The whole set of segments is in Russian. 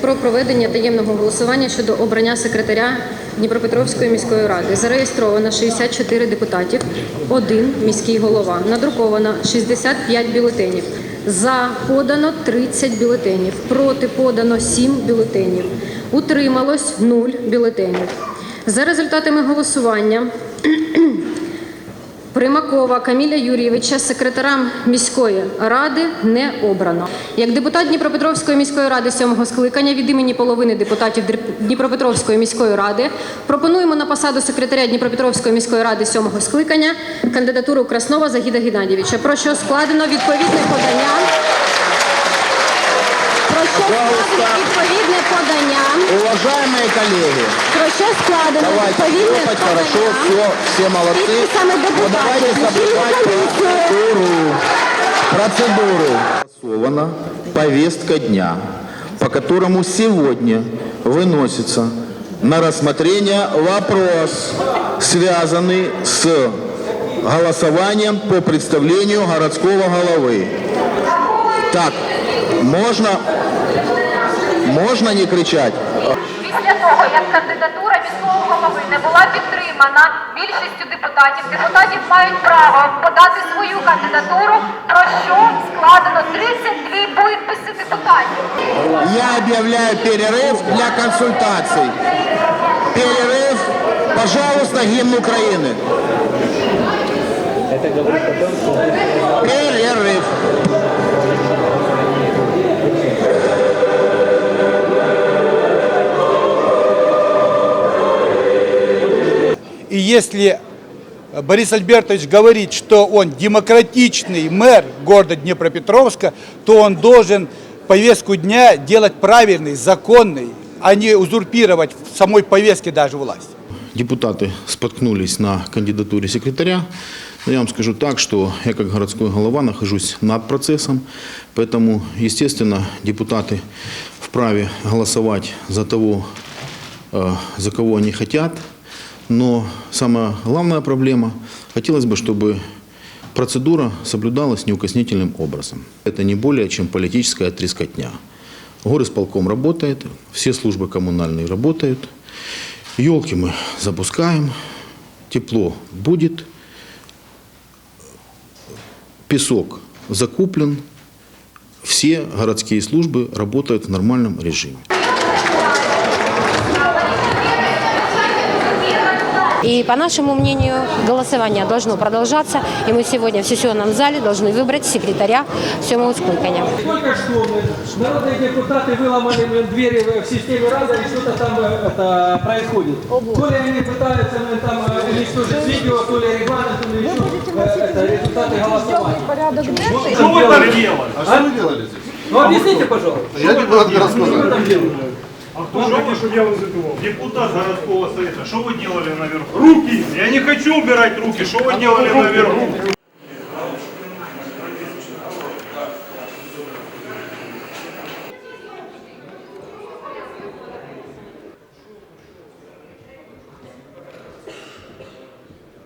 Про проведення таємного голосування щодо обрання секретаря Дніпропетровської міської ради зареєстровано 64 депутатів, один міський голова. Надруковано 65 бюлетенів. За подано 30 бюлетенів. Проти подано 7 бюлетенів. Утрималось 0 бюлетенів. За результатами голосування Примакова Каміля Юрійовича секретарем міської ради не обрано. Як депутат Дніпропетровської міської ради сьомого скликання від імені половини депутатів Дніпропетровської міської ради пропонуємо на посаду секретаря Дніпропетровської міської ради сьомого скликання кандидатуру Краснова Загіда Геннадійовича. Про що складено відповідне подання. Про що складено відповідне подання. Уважаемые коллеги, Про що складено давайте відповідне хлопать хорошо, подання. все, все молодцы. Підписами Но депутатів. давайте соблюдать процедуру. Процедуру. Согласована повестка дня, по которому сегодня выносится на рассмотрение вопрос, связанный с голосованием по представлению городского головы. Так, можно, можно не кричать? Після того, як кандидатура міського голови не була підтримана більшістю депутатів, депутатів мають право подати свою кандидатуру, про що складено 32 підписи депутатів. Я объявляю перерыв для консультаций. Перерыв, пожалуйста, гимн Украины. Перерыв. Если Борис Альбертович говорит, что он демократичный мэр города Днепропетровска, то он должен повестку дня делать правильной, законной, а не узурпировать в самой повестке даже власть. Депутаты споткнулись на кандидатуре секретаря. Но я вам скажу так, что я как городской голова нахожусь над процессом, поэтому, естественно, депутаты вправе голосовать за того, э, за кого они хотят. Но самая главная проблема, хотелось бы, чтобы процедура соблюдалась неукоснительным образом. Это не более чем политическая трескотня. Горисполком работает, все службы коммунальные работают. Елки мы запускаем, тепло будет, песок закуплен, все городские службы работают в нормальном режиме. И по нашему мнению, голосование должно продолжаться, и мы сегодня в сессионном зале должны выбрать секретаря сьомого скликання. Только что мы, народные депутаты выломали двери в системе Рада, и что-то там э, это, происходит. То ли они пытаются там э, уничтожить видео, то ли регламент, то ли еще это, результаты голосования. Что вы там делали? А что вы делали здесь? Ну объясните, пожалуйста. Я не буду рассказать. А кто же это что делал из этого? Депутат городского совета. Что вы делали наверху? Руки! Я не хочу убирать руки. Что вы делали наверху?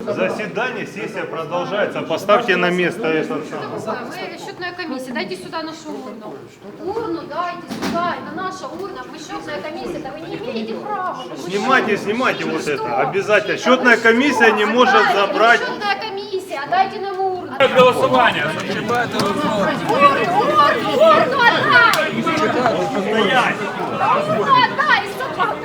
Заседание, сессия продолжается. Поставьте на место этот самый. Вы счетная комиссия, дайте сюда нашу урну. Урну дайте сюда, это наша урна. Мы счетная комиссия, да вы не имеете права. Мы Снимайте, что? снимайте Вы вот что? это. Обязательно. Счетная комиссия не может забрать. вы Счетная комиссия, отдайте нам урну. Голосование. Урну, урну, урну отдай! Урну отдай, собака!